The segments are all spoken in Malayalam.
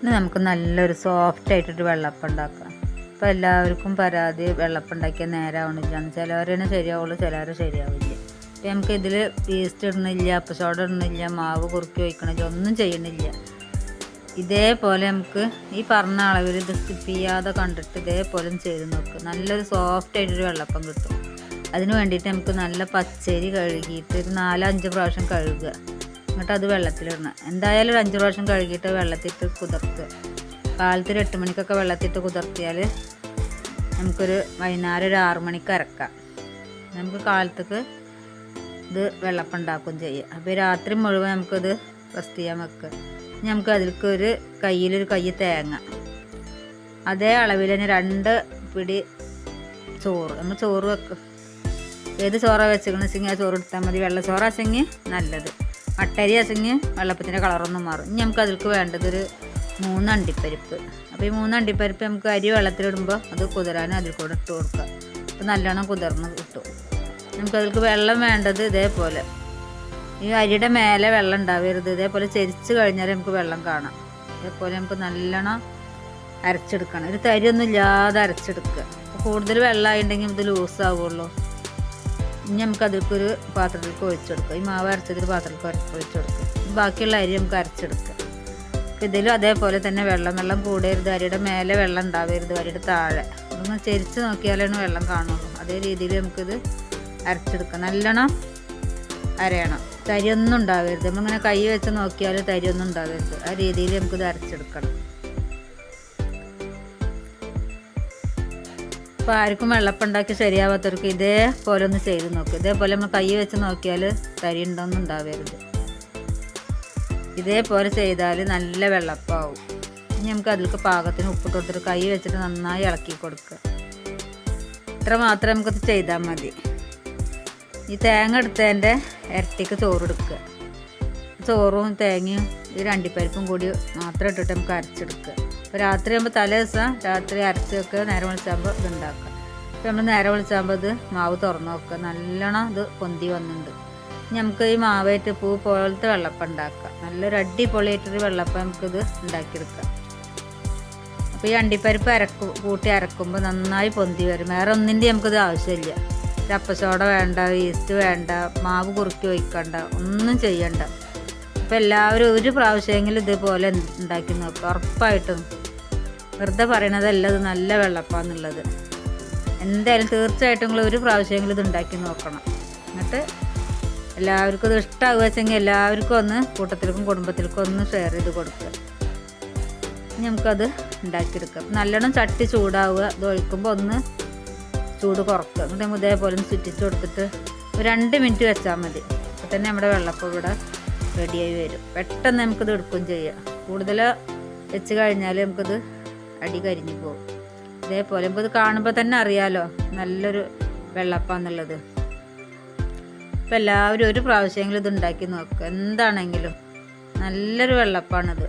ഇന്ന് നമുക്ക് നല്ലൊരു സോഫ്റ്റ് ആയിട്ടൊരു വെള്ളപ്പം ഉണ്ടാക്കാം ഇപ്പം എല്ലാവർക്കും പരാതി വെള്ളപ്പം ഉണ്ടാക്കിയാൽ നേരാവണില്ല ചിലവരെ ശരിയാവുള്ളൂ ചിലവരെ ശരിയാവില്ല. ഇപ്പം നമുക്ക് ഇതിൽ ഈസ്റ്റ് ഇടുന്നില്ല അപ്പസോഡ ഇടുന്നില്ല മാവ് കുറുക്കി വയ്ക്കണില്ല ഒന്നും ചെയ്യണില്ല ഇതേപോലെ നമുക്ക് ഈ പറഞ്ഞ അളവിൽ ഇത് സ്കിപ്പ് ചെയ്യാതെ കണ്ടിട്ട് ഇതേപോലെ ചെയ്ത് നോക്ക്. നല്ലൊരു സോഫ്റ്റ് ആയിട്ടൊരു വെള്ളപ്പം കിട്ടും. അതിന് വേണ്ടിയിട്ട് നമുക്ക് നല്ല പച്ചരി കഴുകിയിട്ട് ഒരു നാലഞ്ച് പ്രാവശ്യം കഴുകുക. എന്നിട്ട് അത് വെള്ളത്തിലിടണം. എന്തായാലും ഒരു അഞ്ച് പ്രാവശ്യം കഴുകിയിട്ട് വെള്ളത്തിട്ട് കുതിർത്ത്. കാലത്ത് ഒരു എട്ട് മണിക്കൊക്കെ വെള്ളത്തിട്ട് കുതിർത്തിയാൽ നമുക്കൊരു വൈകുന്നേരം ഒരു ആറ് മണിക്ക് അരക്കാം. നമുക്ക് കാലത്തേക്ക് ഇത് വെള്ളപ്പം ഉണ്ടാക്കുകയും ചെയ്യാം. അപ്പോൾ രാത്രി മുഴുവൻ നമുക്കിത് റെസ്റ്റ് ചെയ്യാൻ വെക്കുക. നമുക്ക് അതിലേക്ക് ഒരു കയ്യിലൊരു കൈ തേങ്ങ. അതേ അളവിൽ തന്നെ രണ്ട് പിടി ചോറ്. നമ്മൾ ചോറ് വെക്കും. ഏത് ചോറാണ് വെച്ചിരിക്കണമെന്ന് വെച്ചെങ്കിൽ ആ ചോറ് എടുത്താൽ മതി. വെള്ള ചോറ് വെച്ചെങ്കിൽ നല്ലത്. മട്ടരി അസങ്ങി വെള്ളപ്പത്തിന്റെ കളറൊന്നും മാറും. ഇനി നമുക്ക് അതിൽക്ക് വേണ്ടത് ഒരു മൂന്ന് അണ്ടിപ്പരിപ്പ്. അപ്പോൾ ഈ മൂന്ന് അണ്ടിപ്പരിപ്പ് നമുക്ക് അരി വെള്ളത്തിലിടുമ്പോൾ അത് കുതിരാനും അതിൽ കൂടെ ഇട്ട് കൊടുക്കുക. അപ്പോൾ നല്ലോണം കുതിർന്ന് കിട്ടും. നമുക്ക് അതിൽക്ക് വെള്ളം വേണ്ടത് ഇതേപോലെ. ഈ അരിയുടെ മേലെ വെള്ളം ഉണ്ടാവരുത്. ഇതേപോലെ ചെരിച്ച് കഴിഞ്ഞാൽ നമുക്ക് വെള്ളം കാണാം. ഇതേപോലെ നമുക്ക് നല്ലോണം അരച്ചെടുക്കണം. ഒരു തരിയൊന്നും ഇല്ലാതെ അരച്ചെടുക്കുക. കൂടുതൽ വെള്ളമായിട്ടുണ്ടെങ്കിൽ ഇത് ലൂസ് ആവുള്ളൂ ഇനി നമുക്ക് അതിലേക്ക് ഒരു പാത്രത്തിലേക്ക് ഒഴിച്ചെടുക്കുക. ഈ മാവ് അരച്ചതിൽ പാത്രത്തിലേക്ക് ഒഴിച്ചെടുക്കുക. ബാക്കിയുള്ള അരി നമുക്ക് അരച്ചെടുക്കുക. ഇതിലും അതേപോലെ തന്നെ വെള്ളം വെള്ളം കൂടരുത്. അരിയുടെ മേലെ വെള്ളം ഉണ്ടാവരുത്. അരിയുടെ താഴെ. ഒന്ന് ചെരിച്ച് നോക്കിയാലാണ് വെള്ളം കാണുള്ളൂ. അതേ രീതിയിൽ നമുക്കിത് അരച്ചെടുക്കാം നല്ലോണം അരയണം. തരിയൊന്നും ഉണ്ടാവരുത്. നമ്മളിങ്ങനെ കൈ വെച്ച് നോക്കിയാൽ തരിയൊന്നും ഉണ്ടാവരുത്. ആ രീതിയിൽ നമുക്കിത് അരച്ചെടുക്കണം. അപ്പോൾ ആർക്കും വെള്ളപ്പം ഉണ്ടാക്കി ശരിയാവാത്തവർക്ക് ഇതേപോലെ ഒന്ന് ചെയ്ത് നോക്കും. ഇതേപോലെ നമ്മൾ കൈ വെച്ച് നോക്കിയാൽ തരി ഉണ്ടോന്നും ഉണ്ടാവരുത്. ഇതേപോലെ ചെയ്താൽ നല്ല വെള്ളപ്പാവും. ഇനി നമുക്ക് അതിലേക്ക് പാകത്തിന് ഉപ്പ് കൊടുത്തിട്ട് കൈ വെച്ചിട്ട് നന്നായി ഇളക്കി കൊടുക്കുക. ഇത്ര മാത്രം നമുക്കത് ചെയ്താൽ മതി. ഈ തേങ്ങ എടുത്തതിന്റെ ഇരട്ടിക്ക് ചോറ് എടുക്കുക. ചോറും തേങ്ങയും ഈ രണ്ടിപ്പരിപ്പും കൂടി മാത്രം ഇട്ടിട്ട് നമുക്ക് അരച്ചെടുക്കുക. അപ്പോൾ രാത്രി ആകുമ്പോൾ തലേ ദിവസം. രാത്രി അരച്ച് വെക്കുക നേരം വിളിച്ചാകുമ്പോൾ ഇത് ഉണ്ടാക്കുക. അപ്പോൾ നമ്മൾ നേരം വിളിച്ചാകുമ്പോൾ ഇത് മാവ് തുറന്ന് വെക്കുക. നല്ലോണം ഇത് പൊന്തി വന്നിട്ടുണ്ട്. നമുക്ക് ഈ മാവേറ്റ് പൂ പോലത്തെ വെള്ളപ്പം ഉണ്ടാക്കാം. നല്ലൊരു അടിപൊളിയായിട്ടൊരു വെള്ളപ്പം നമുക്കിത് ഉണ്ടാക്കിയെടുക്കാം. അപ്പോൾ ഈ അണ്ടിപ്പരിപ്പ് അരക്കും കൂട്ടി അരക്കുമ്പോൾ നന്നായി പൊന്തി വരും. വേറെ ഒന്നിന്റെ നമുക്കിത് ആവശ്യമില്ല. ചപ്പസോട വേണ്ട ഈസ്റ്റ് വേണ്ട മാവ് കുറുക്കി വയ്ക്കണ്ട ഒന്നും ചെയ്യണ്ട. അപ്പോൾ എല്ലാവരും ഒരു പ്രാവശ്യമെങ്കിലും ഇതുപോലെ ഉണ്ടാക്കി നോക്കുക ഉറപ്പായിട്ടും. വെറുതെ പറയണതല്ല ഇത് നല്ല വെള്ളപ്പാന്നുള്ളത്. എന്തായാലും തീർച്ചയായിട്ടും നിങ്ങൾ ഒരു പ്രാവശ്യമെങ്കിലും ഇത് ഉണ്ടാക്കി നോക്കണം. എന്നിട്ട് എല്ലാവർക്കും ഇത് ഇഷ്ടമാകുക വെച്ചെങ്കിൽ എല്ലാവർക്കും ഒന്ന് കൂട്ടത്തിലേക്കും കുടുംബത്തിലേക്കും ഒന്ന് ഷെയർ ചെയ്ത് കൊടുക്കുക. നമുക്കത് ഉണ്ടാക്കിയെടുക്കാം. നല്ലോണം ചട്ടി ചൂടാവുക. ഇത് ഒഴിക്കുമ്പോൾ ഒന്ന് ചൂട് കുറക്കുക. എന്നിട്ട് ഇതേപോലെ ഒന്ന് ചുറ്റിച്ച് കൊടുത്തിട്ട് ഒരു രണ്ട് മിനിറ്റ് വെച്ചാൽ മതി. അപ്പോൾ തന്നെ നമ്മുടെ വെള്ളപ്പം ഇവിടെ റെഡിയായി വരും. പെട്ടെന്ന് നമുക്കിത് എടുക്കുകയും ചെയ്യാം. കൂടുതൽ വെച്ച് കഴിഞ്ഞാൽ നമുക്കിത് അടി കരിഞ്ഞു പോകും. ഇതേപോലെ നമുക്കിത് കാണുമ്പോൾ തന്നെ അറിയാലോ നല്ലൊരു വെള്ളപ്പാന്നുള്ളത്. അപ്പം എല്ലാവരും ഒരു പ്രാവശ്യമെങ്കിലും ഇത് ഉണ്ടാക്കി നോക്കുക എന്താണെങ്കിലും നല്ലൊരു വെള്ളപ്പാണിത്.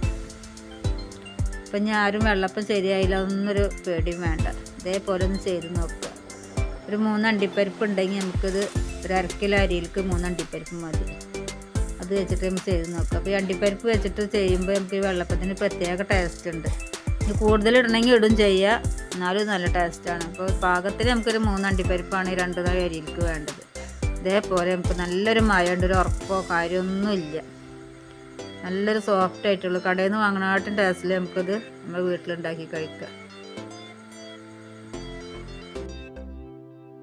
ഇപ്പം ഞാൻ ആരും വെള്ളപ്പം ശരിയായില്ല ഒന്നൊരു പേടിയും വേണ്ട. ഇതേപോലെ ഒന്ന് ചെയ്ത് നോക്കുക ഒരു മൂന്ന് അണ്ടിപ്പരിപ്പ് ഉണ്ടെങ്കിൽ നമുക്കിത് ഒരു അരക്കിലോ കിലോ അരിയിലേക്ക് മൂന്ന് അണ്ടിപ്പരിപ്പ് മതി. അത് വെച്ചിട്ട് നമുക്ക് ചെയ്ത് നോക്കാം. അപ്പോൾ ഈ അണ്ടിപ്പരിപ്പ് വെച്ചിട്ട് ചെയ്യുമ്പോൾ നമുക്ക് ഈ വെള്ളപ്പത്തിന് പ്രത്യേക ടേസ്റ്റ് ഉണ്ട്. ഇത് കൂടുതൽ ഇടണമെങ്കിൽ ഇടും ചെയ്യുക. എന്നാലും നല്ല ടേസ്റ്റാണ് അപ്പോൾ പാകത്തിന് നമുക്കൊരു മൂന്ന് അണ്ടിപ്പരിപ്പാണ് ഈ രണ്ട് നാല് അരിക്ക് വേണ്ടത്. ഇതേപോലെ നമുക്ക് നല്ലൊരു മഴയുണ്ട് ഒരു ഉറപ്പോ കാര്യമൊന്നുമില്ല നല്ലൊരു സോഫ്റ്റ് ആയിട്ടുള്ള കടയിൽ നിന്ന് വാങ്ങണാട്ടും ടേസ്റ്റിൽ നമുക്കത് നമ്മുടെ വീട്ടിലുണ്ടാക്കി കഴിക്കാം.